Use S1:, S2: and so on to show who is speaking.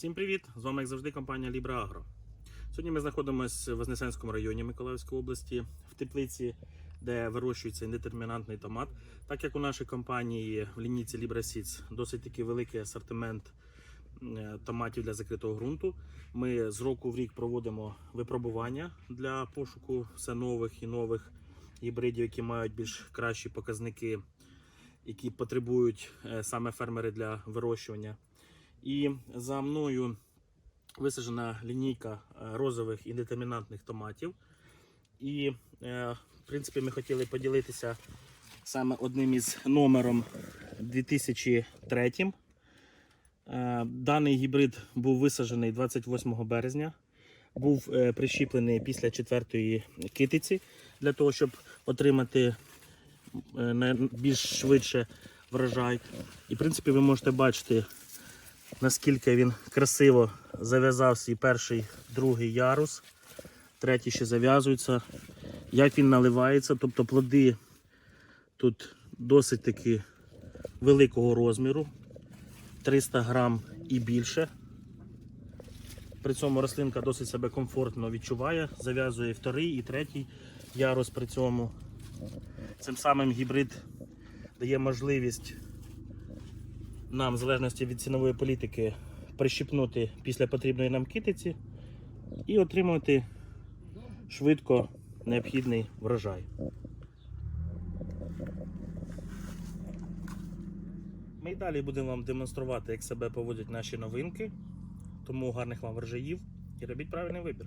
S1: Всім привіт! З вами, як завжди, компанія Libra Agro. Сьогодні ми знаходимося в Вознесенському районі Миколаївської області, в теплиці, де вирощується індетермінантний томат. Так як у нашій компанії в лінійці Libra Seeds досить такий великий асортимент е, томатів для закритого ґрунту, ми з року в рік проводимо випробування для пошуку все нових і нових гібридів, які мають більш кращі показники, які потребують е, саме фермери для вирощування. І за мною висаджена лінійка е, розових індетермінантних томатів. І, е, в принципі, ми хотіли поділитися саме одним із номером 2003. Е, Даний гібрид був висаджений 28 березня. Був прищіплений після четвертої китиці для того, щоб отримати більш швидше врожай. І, в принципі, ви можете бачити, наскільки він красиво зав'язав свій перший, другий ярус. Третій ще зав'язується. Як він наливається, тобто плоди тут досить таки великого розміру, 300 грам і більше. При цьому рослинка досить себе комфортно відчуває, зав'язує вторий і третій ярус при цьому. Цим самим гібрид дає можливість нам, в залежності від цінової політики, прищипнути після потрібної нам китиці і отримати швидко необхідний врожай. Ми й далі будемо вам демонструвати, як себе поводять наші новинки. Тому гарних вам врожаїв і робіть правильний вибір.